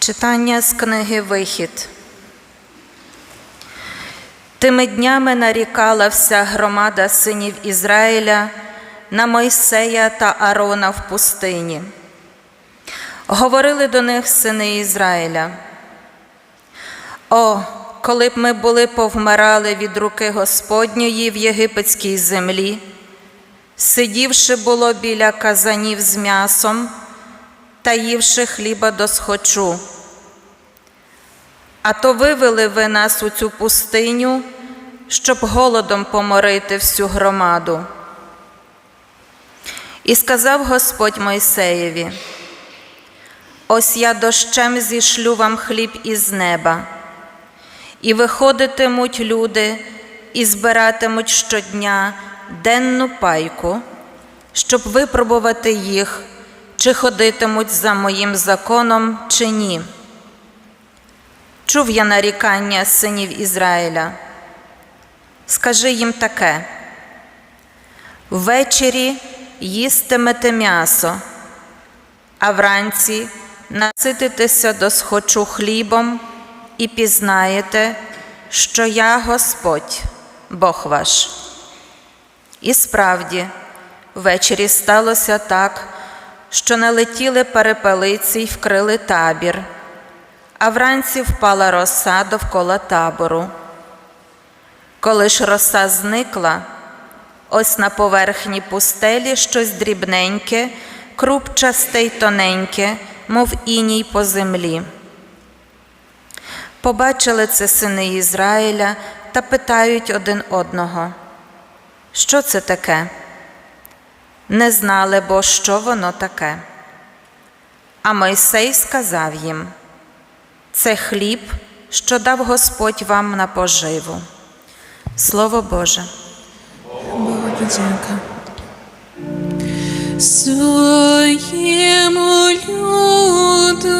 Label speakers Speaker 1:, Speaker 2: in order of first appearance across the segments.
Speaker 1: Читання з книги Вихід. Тими днями нарікала вся громада синів Ізраїля на Мойсея та Арона в пустині. Говорили до них сини Ізраїля. О, коли б ми були повмирали від руки Господньої в єгипетській землі, сидівши було біля казанів з м'ясом та ївши хліба до схочу. А то вивели ви нас у цю пустиню, щоб голодом поморити всю громаду. І сказав Господь Мойсеєві: Ось я дощем зішлю вам хліб із неба, і виходитимуть люди і збиратимуть щодня денну пайку, щоб випробувати їх, чи ходитимуть за моїм законом, чи ні. Чув я нарікання синів Ізраїля. Скажи їм таке: ввечері їстимете м'ясо, а вранці насититеся до схочу хлібом і пізнаєте, що я Господь, Бог ваш. І справді, ввечері сталося так, що налетіли перепелиці й вкрили табір а вранці впала роса довкола табору. Коли ж роса зникла, ось на поверхні пустелі щось дрібненьке, крупчасте й тоненьке, мов іній по землі. Побачили це сини Ізраїля та питають один одного, що це таке? Не знали, бо що воно таке. А Мойсей сказав їм це хліб, що дав Господь вам на поживу. Слово Боже.
Speaker 2: Богу подяка. Своєму люду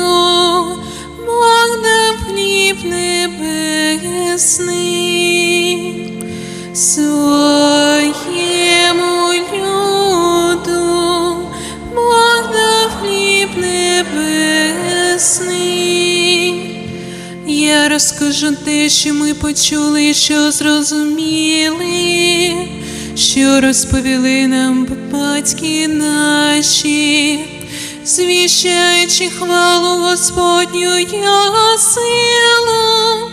Speaker 2: почули, що зрозуміли, що розповіли нам батьки наші, звіщаючи хвалу Господню Його силу,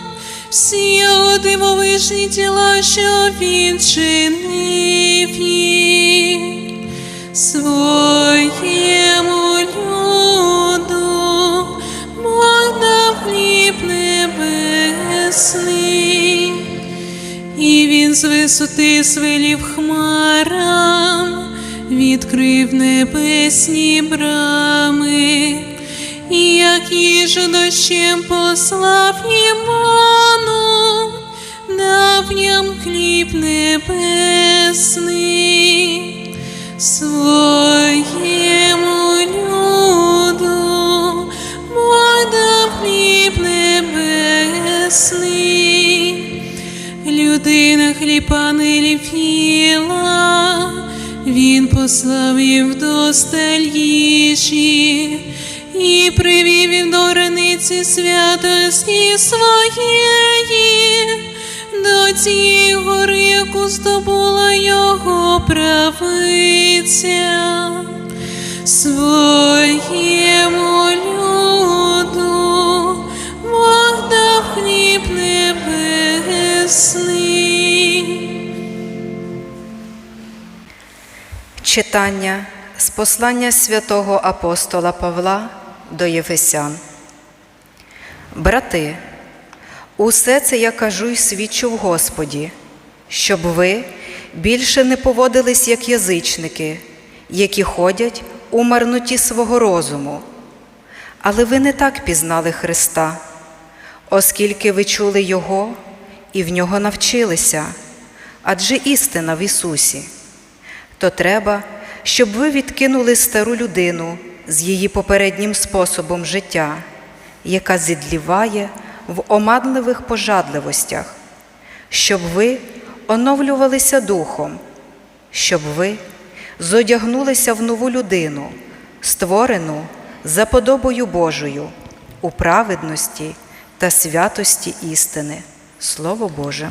Speaker 2: всі його дивовижні діла, що він чинив їх з висоти свелів хмарам, відкрив небесні брами, і як їжу дощем послав їм ману, дав їм хліб небесний. Своєму людина хліба він послав їм вдосталь їжі і привів їм до границі святості своєї до цієї гори, яку здобула його правиця, своєму люду Бог дав хліб небесний.
Speaker 3: Читання з послання святого апостола Павла до Єфесян. Брати, усе це я кажу й свідчу в Господі, щоб ви більше не поводились як язичники, які ходять у марноті свого розуму. Але ви не так пізнали Христа, оскільки ви чули Його і в нього навчилися, адже істина в Ісусі то треба, щоб ви відкинули стару людину з її попереднім способом життя, яка зідліває в оманливих пожадливостях, щоб ви оновлювалися духом, щоб ви зодягнулися в нову людину, створену за подобою Божою, у праведності та святості істини. Слово Боже.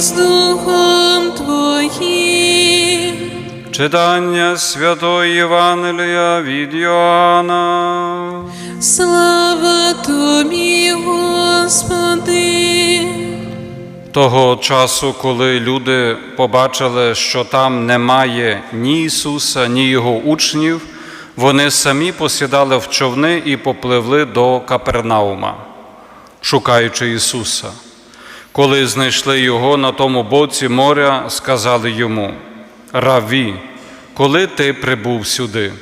Speaker 2: з Духом Твоїм.
Speaker 4: Читання Святої Євангелія від Йоанна.
Speaker 2: Слава Тобі, Господи.
Speaker 4: Того часу, коли люди побачили, що там немає ні Ісуса, ні Його учнів, вони самі посідали в човни і попливли до Капернаума, шукаючи Ісуса. Коли знайшли Його на тому боці моря, сказали йому: Раві, коли ти прибув сюди?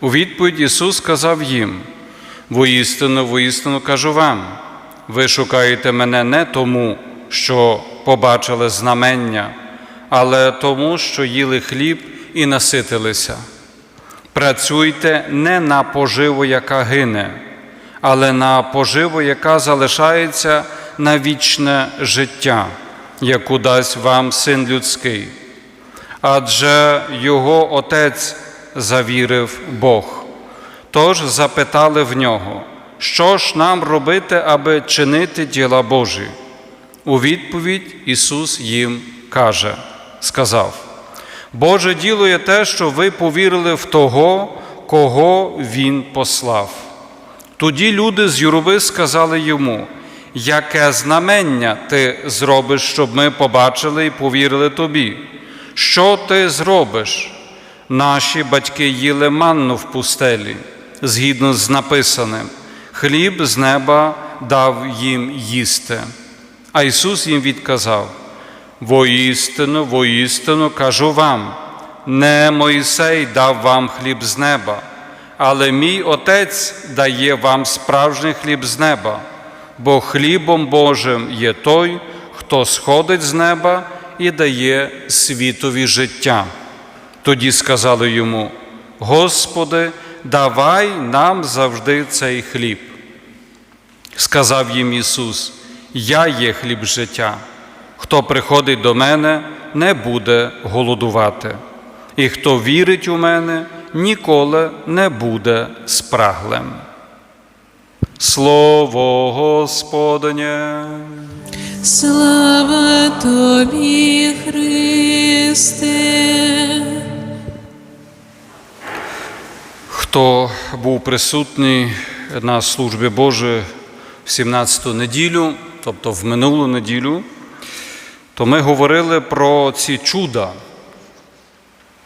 Speaker 4: У відповідь Ісус сказав їм: Воістину, воістину кажу вам, ви шукаєте мене не тому, що побачили знамення, але тому, що їли хліб і наситилися. Працюйте не на поживу, яка гине, але на поживу, яка залишається на вічне життя, яку дасть вам син людський. Адже його отець завірив Бог. Тож запитали в нього, що ж нам робити, аби чинити діла Божі? У відповідь Ісус їм каже, сказав: Боже діло є те, що ви повірили в того, кого Він послав. Тоді люди з юрби сказали йому, яке знамення ти зробиш, щоб ми побачили і повірили тобі? Що ти зробиш? Наші батьки їли манну в пустелі, згідно з написаним, хліб з неба дав їм їсти. А Ісус їм відказав: Воістину, воістину кажу вам, не Мойсей дав вам хліб з неба, але мій Отець дає вам справжній хліб з неба, бо хлібом Божим є той, хто сходить з неба і дає світові життя. Тоді сказали йому: Господи, давай нам завжди цей хліб. Сказав їм Ісус: Я є хліб життя. Хто приходить до мене, не буде голодувати, і хто вірить у мене, ніколи не буде спраглим. Слово Господнє.
Speaker 2: Слава Тобі, Христе.
Speaker 4: Хто був присутній на службі Божої в 17-ту неділю, тобто в минулу неділю, то ми говорили про ці чуда,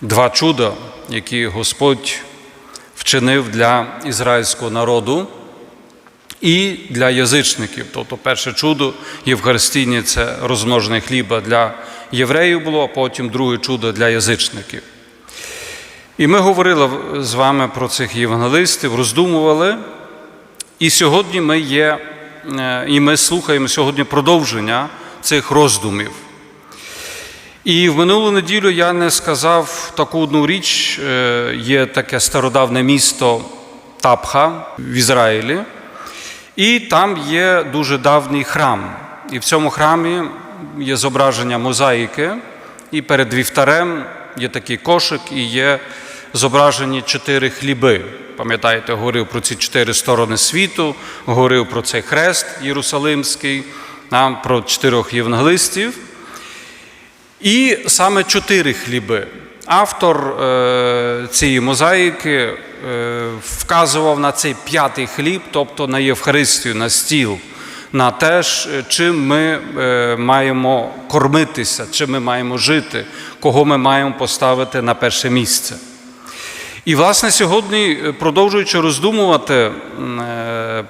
Speaker 4: два чуда, які Господь вчинив для ізраїльського народу і для язичників. Тобто перше чудо Євхаристійні це розмножене хліба для євреїв було, а потім друге чудо для язичників. І ми говорили з вами про цих євангелистів, роздумували. І сьогодні ми є, е, і ми слухаємо сьогодні продовження цих роздумів. І в минулу неділю я не сказав таку одну річ, е, є таке стародавне місто Тапха в Ізраїлі, і там є дуже давній храм. І в цьому храмі є зображення мозаїки, і перед вівтарем є такий кошик і є зображені чотири хліби. Пам'ятаєте, говорив про ці чотири сторони світу, говорив про цей хрест Єрусалимський, про чотирьох євангелистів. І саме чотири хліби. Автор е, цієї мозаїки е, вказував на цей п'ятий хліб, тобто на Євхаристію, на стіл, на те, е, чим ми маємо кормитися, чим ми маємо жити, кого ми маємо поставити на перше місце. І, власне, сьогодні, продовжуючи роздумувати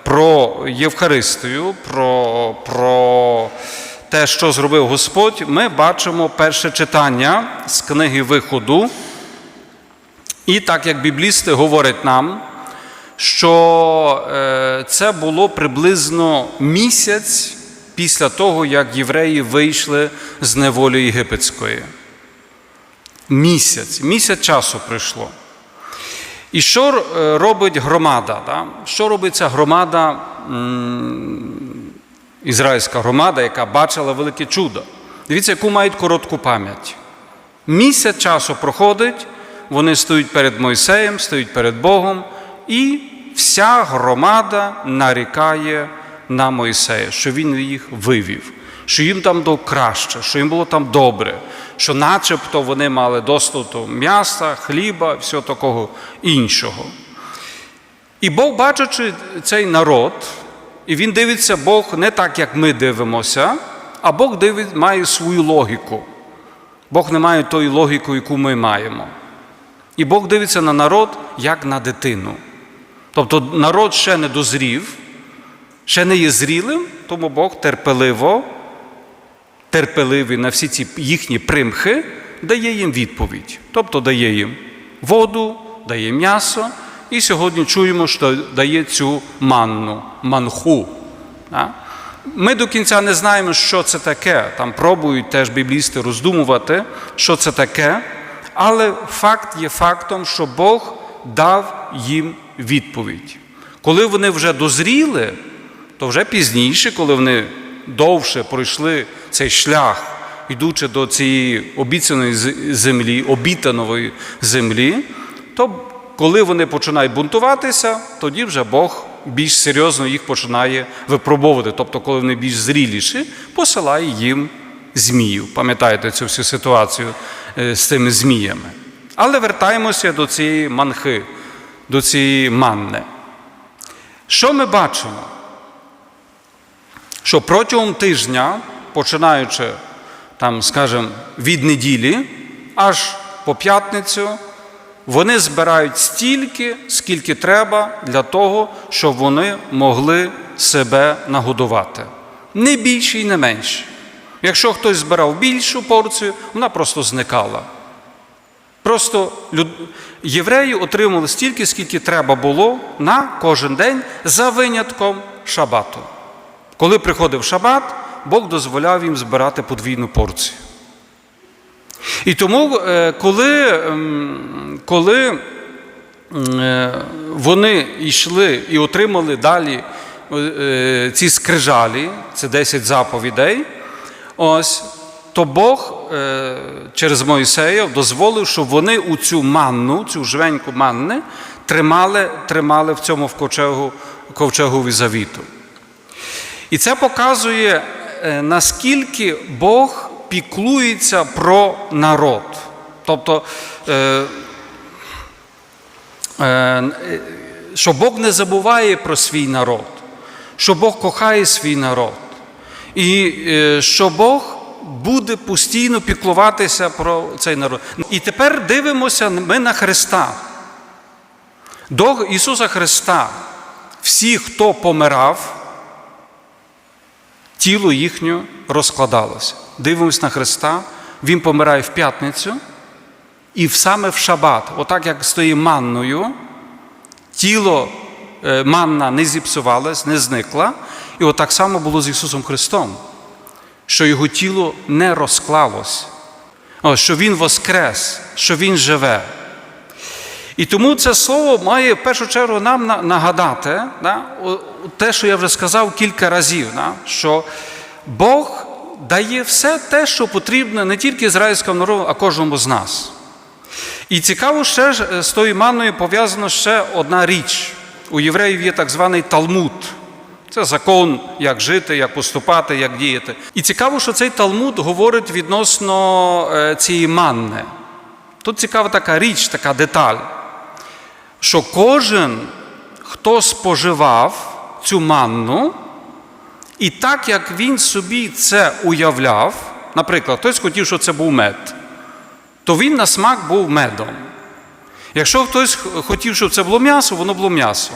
Speaker 4: про Євхаристію, про, про те, що зробив Господь, ми бачимо перше читання з книги Виходу. І так як біблісти говорять нам, що е, це було приблизно місяць після того, як євреї вийшли з неволі єгипетської. Місяць, місяць часу пройшло. І що е, робить громада? Що робить ця громада, ізраїльська громада, яка бачила велике чудо? Дивіться, яку мають коротку пам'ять. Місяць часу проходить, вони стоять перед Мойсеєм, стоять перед Богом, і вся громада нарікає на Мойсея, що він їх вивів, що їм там було краще, що їм було там добре, що начебто вони мали доступ до м'яса, хліба, всього такого іншого. І Бог, бачачи цей народ, і він дивиться Бог не так, як ми дивимося, а Бог дивить, має свою логіку. Бог не має тої логіки, яку ми маємо. І Бог дивиться на народ як на дитину. Тобто народ ще не дозрів, ще не є зрілим, тому Бог терпеливо, терпеливий на всі ці їхні примхи, дає їм відповідь. Тобто дає їм воду, дає м'ясо, і сьогодні чуємо, що дає цю манну, манху. Ми до кінця не знаємо, що це таке. Там пробують теж біблісти роздумувати, що це таке. Але факт є фактом, що Бог дав їм відповідь. Коли вони вже дозріли, то вже пізніше, коли вони довше пройшли цей шлях, йдучи до цієї обіцяної землі, обітаної землі, то коли вони починають бунтуватися, тоді вже Бог більш серйозно їх починає випробовувати. Тобто, коли вони більш зріліші, посилає їм зміїв. Пам'ятаєте цю всю ситуацію е, з цими зміями. Але вертаємося до цієї манхи, до цієї манни. Що ми бачимо? Що протягом тижня, починаючи, там, скажімо, від неділі аж по п'ятницю, вони збирають стільки, скільки треба для того, щоб вони могли себе нагодувати. Не більше і не менше. Якщо хтось збирав більшу порцію, вона просто зникала. Просто люд... євреї отримали стільки, скільки треба було на кожен день за винятком шабату. Коли приходив шабат, Бог дозволяв їм збирати подвійну порцію. І тому, е, коли, ем, коли е, вони йшли і отримали далі е, ці скрижалі, це 10 заповідей, ось, то Бог через Мойсея дозволив, щоб вони у цю манну, цю жвеньку манни, тримали, тримали в цьому в ковчегу, ковчегові завіту. І це показує, наскільки Бог піклується про народ. Тобто, е, е, що Бог не забуває про свій народ, що Бог кохає свій народ, і е, що Бог буде постійно піклуватися про цей народ. І тепер дивимося ми на Христа. До Ісуса Христа всі, хто помирав, тіло їхнє розкладалося. Дивимось на Христа, Він помирає в п'ятницю, і саме в шабат, отак як стоїть манною, тіло е, манна не зіпсувалось, не зникла. І отак само було з Ісусом Христом, що Його тіло не розклалось, що Він воскрес, що Він живе. І тому це слово має в першу чергу нам нагадати те, що я вже сказав кілька разів, що Бог дає все те, що потрібно не тільки ізраїльському народу, а кожному з нас. І цікаво, ще ж е, з тою манною пов'язана ще одна річ. У євреїв є так званий Талмуд. Це закон, як жити, як поступати, як діяти. І цікаво, що цей Талмуд говорить відносно е, цієї манни. Тут цікава така річ, така деталь, що кожен, хто споживав цю манну, І так як він собі це уявляв, наприклад, хтось хотів, щоб це був мед, то він на смак був медом. Якщо хтось хотів, щоб це було м'ясо, воно було м'ясо.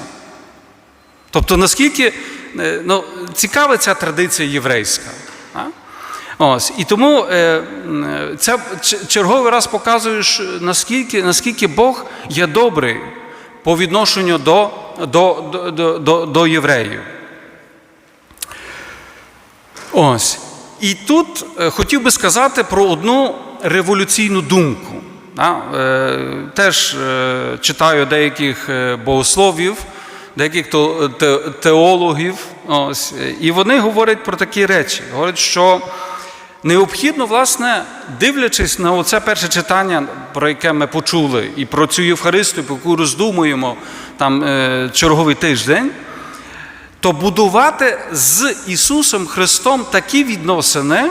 Speaker 4: Тобто, наскільки е, ну, цікава ця традиція єврейська. А? Ось. І тому е, е, це черговий раз показує, наскільки, наскільки Бог є добрий по відношенню до, до, до, до, до, до євреїв. Ось. І тут е, хотів би сказати про одну революційну думку. Е, теж е, читаю деяких богословів, деяких теологів, ось, і вони говорять про такі речі. Говорять, що необхідно, власне, дивлячись на оце перше читання, про яке ми почули, і про цю Євхаристію, про яку роздумуємо там черговий тиждень, то будувати з Ісусом Христом такі відносини,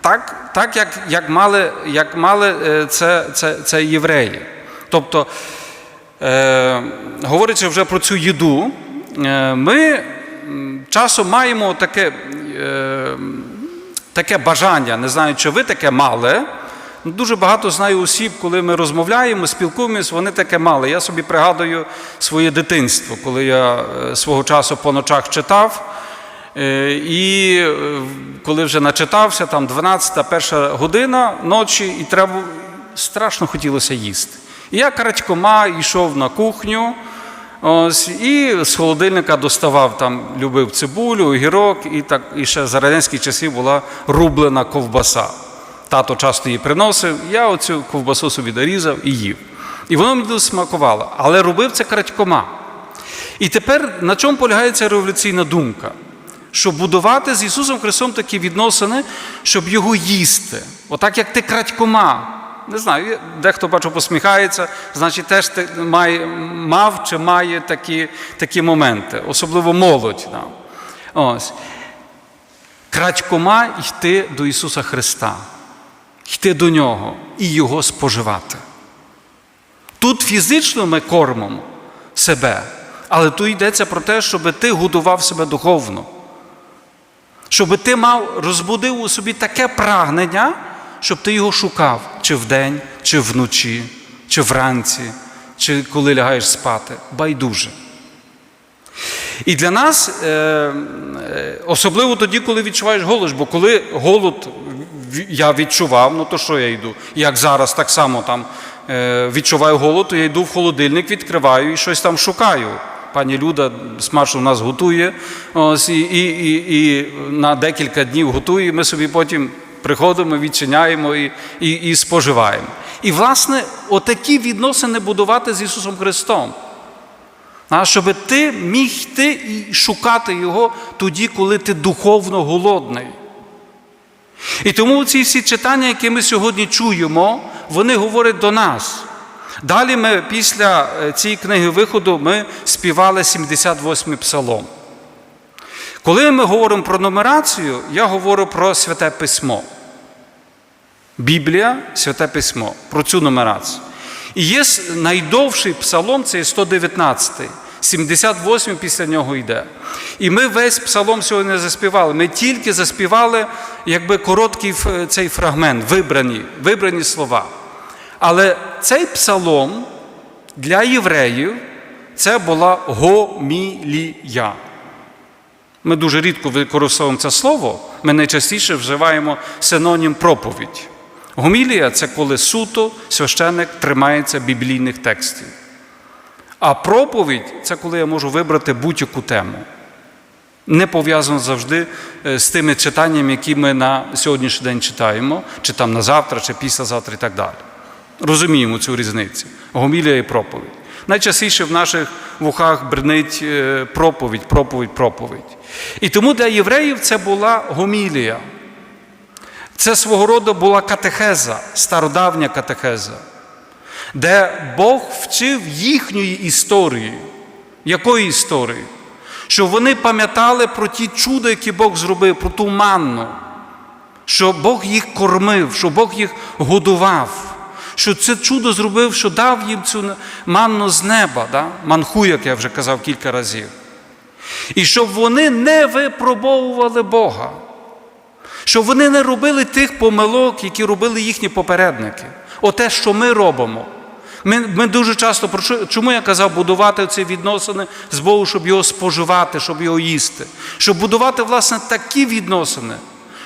Speaker 4: так, так як, як мали, як мали е, це, це, це євреї. Тобто, е, говорячи вже про цю їду, е, ми часом маємо таке, е, таке бажання, не знаю, чи ви таке мали. Дуже багато знаю осіб, коли ми розмовляємо, спілкуємось, вони таке мали. Я собі пригадую своє дитинство, коли я е, свого часу по ночах читав. Е, І е, коли вже начитався, там 12 перша година ночі, і треба страшно хотілося їсти. І я крадькома йшов на кухню, ось, і з холодильника доставав там, любив цибулю, огірок, і так і ще за радянських часів була рублена ковбаса. Тато часто її приносив, я оцю ковбасу собі дорізав і їв. І воно мені смакувало. Але робив це крадькома. І тепер на чому полягає ця революційна думка? Щоб будувати з Ісусом Христом такі відносини, щоб його їсти. Отак як ти крадькома. Не знаю, дехто бачу посміхається, значить теж ти має, мав чи має такі, такі моменти, особливо молодь. Да. Ось. Крадькома йти до Ісуса Христа, йти до Нього і Його споживати. Тут фізично ми кормимо себе, але тут йдеться про те, щоб ти годував себе духовно. Щоб ти мав, розбудив у собі таке прагнення, щоб ти його шукав чи вдень, чи вночі, чи вранці, чи коли лягаєш спати. Байдуже. І для нас, е, е, особливо тоді, коли відчуваєш голод, бо коли голод я відчував, ну то що я йду? Як зараз так само там е, відчуваю голод, то я йду в холодильник, відкриваю і щось там шукаю. Пані Люда смаж у нас готує, ось, і, і, і, і на декілька днів готує, ми собі потім приходимо, відчиняємо і, і, і споживаємо. І, власне, отакі відносини будувати з Ісусом Христом. Щоб ти міг йти і шукати Його тоді, коли ти духовно голодний. І тому ці всі читання, які ми сьогодні чуємо, вони говорять до нас. Далі ми після е, цієї книги виходу ми співали 78-й псалом. Коли ми говоримо про нумерацію, я говорю про святе письмо. Біблія, святе письмо, про цю нумерацію. І є найдовший псалом, це 119-й, 78 після нього йде. І ми весь псалом сьогодні заспівали. Ми тільки заспівали якби короткий цей фрагмент, вибрані, вибрані слова. Але цей псалом для євреїв це була гомілія. Ми дуже рідко використовуємо це слово, ми найчастіше вживаємо синонім проповідь. Гомілія це коли суто священник тримається біблійних текстів. А проповідь це коли я можу вибрати будь-яку тему. Не пов'язано завжди е, з тими читаннями, які ми на сьогоднішній день читаємо, чи там на завтра, чи післязавтра і так далі. Розуміємо цю різницю. Гомілія і проповідь. Найчастіше в наших вухах бренить е, проповідь, проповідь, проповідь. І тому для євреїв це була гомілія. Це свого роду була катехеза, стародавня катехеза, де Бог вчив їхньої історії. Якої історії? Щоб вони пам'ятали про ті чуда, які Бог зробив, про ту манну, що Бог їх кормив, що Бог їх годував, що це чудо зробив, що дав їм цю манну з неба, да? манху, як я вже казав кілька разів. І щоб вони не випробовували Бога, щоб вони не робили тих помилок, які робили їхні попередники. Оте, що ми робимо. Ми, ми дуже часто чому я казав будувати ці відносини з Богом, щоб його споживати, щоб його їсти, щоб будувати власне такі відносини,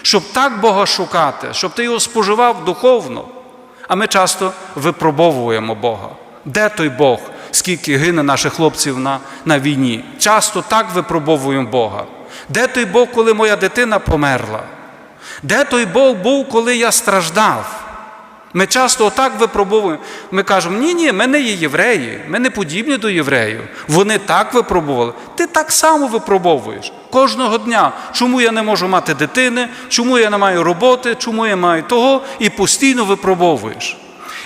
Speaker 4: щоб так Бога шукати, щоб ти його споживав духовно. А ми часто випробовуємо Бога. Де той Бог, скільки гине наших хлопців на, на війні? Часто так випробовуємо Бога. Де той Бог, коли моя дитина померла? Де той Бог був, коли я страждав? Ми часто отак випробовуємо. Ми кажемо, ні, ні, ми не є євреї, ми не подібні до євреїв. Вони так випробували. Ти так само випробовуєш кожного дня. Чому я не можу мати дитини, чому я не маю роботи, чому я маю того, і постійно випробовуєш.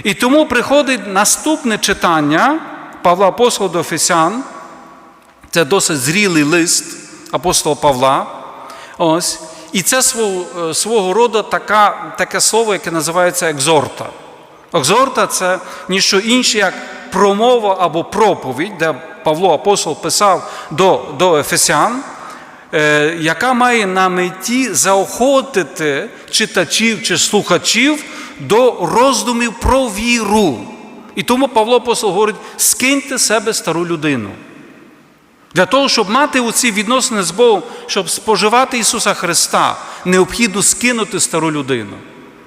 Speaker 4: І тому приходить наступне читання Павла Апостола до Ефесян. Це досить зрілий лист апостола Павла. Ось. І це свого, е, свого роду така, таке слово, яке називається екзорта. Екзорта це ніщо інше, як промова або проповідь, де Павло апостол писав до, до Ефесян, е, яка має на меті заохотити читачів чи слухачів до роздумів про віру. І тому Павло апостол говорить: скиньте себе стару людину. Для того, щоб мати оці відносини з Богом, щоб споживати Ісуса Христа, необхідно скинути стару людину.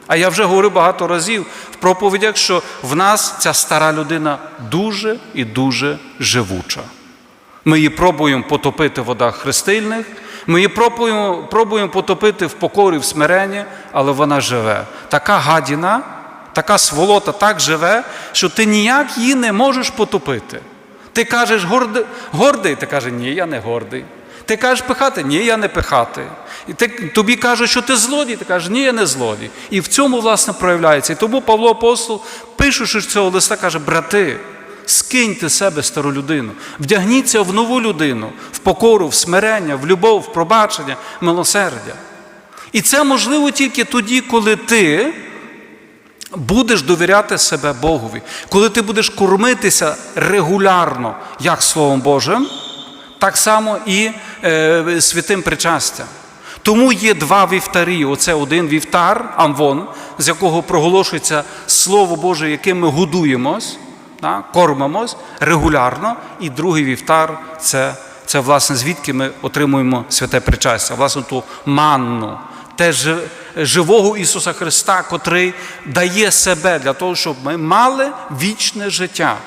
Speaker 4: А я вже говорив багато разів в проповідях, що в нас ця стара людина дуже і дуже живуча. Ми її пробуємо потопити в водах хрестильних, ми її пробуємо, пробуємо потопити в покорі, в смиренні, але вона живе. Така гадіна, така сволота так живе, що ти ніяк її не можеш потопити. Ти кажеш гордий, гордий, ти каже, ні, я не гордий. Ти кажеш пихати, ні, я не пихати. І ти, тобі кажуть, що ти злодій, ти кажеш, ні, я не злодій. І в цьому, власне, проявляється. І тому Павло Апостол, пишучи цього листа, каже, брати, скиньте себе стару людину, вдягніться в нову людину, в покору, в смирення, в любов, в пробачення, милосердя. І це можливо тільки тоді, коли ти будеш довіряти себе Богові, коли ти будеш кормитися регулярно, як Словом Божим, так само і е, святим причастям. Тому є два вівтарі. Оце один вівтар, амвон, з якого проголошується Слово Боже, яким ми годуємось, да, кормимось регулярно, і другий вівтар це, це власне звідки ми отримуємо святе причастя, власне ту манну, те жи- живого Ісуса Христа, котрий дає себе для того, щоб ми мали вічне життя.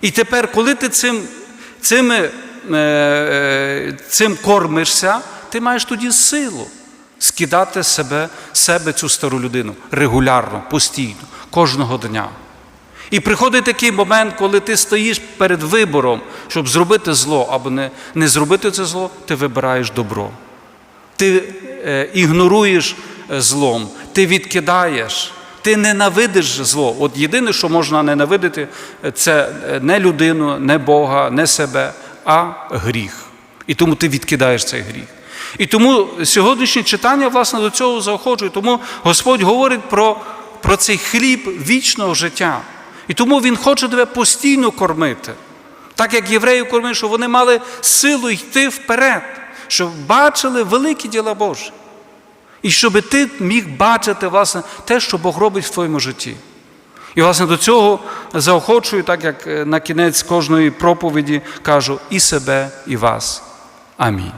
Speaker 4: І тепер, коли ти цим, цими, е, е, цим кормишся, ти маєш тоді силу скидати себе, себе цю стару людину регулярно, постійно, кожного дня. І приходить такий момент, коли ти стоїш перед вибором, щоб зробити зло або не, не зробити це зло, ти вибираєш добро. Ти е, ігноруєш злом, ти відкидаєш, ти ненавидиш зло. От єдине, що можна ненавидити, це не людину, не Бога, не себе, а гріх. І тому ти відкидаєш цей гріх. І тому сьогоднішнє читання, власне, до цього заохочує. Тому Господь говорить про, про цей хліб вічного життя. І тому Він хоче тебе постійно кормити. Так як євреїв кормив, щоб вони мали силу йти вперед, щоб бачили великі діла Божі. І щоб ти міг бачити власне, те, що Бог робить в твоєму житті. І, власне, до цього заохочую, так як е, на кінець кожної проповіді кажу, і себе, і вас. Амінь.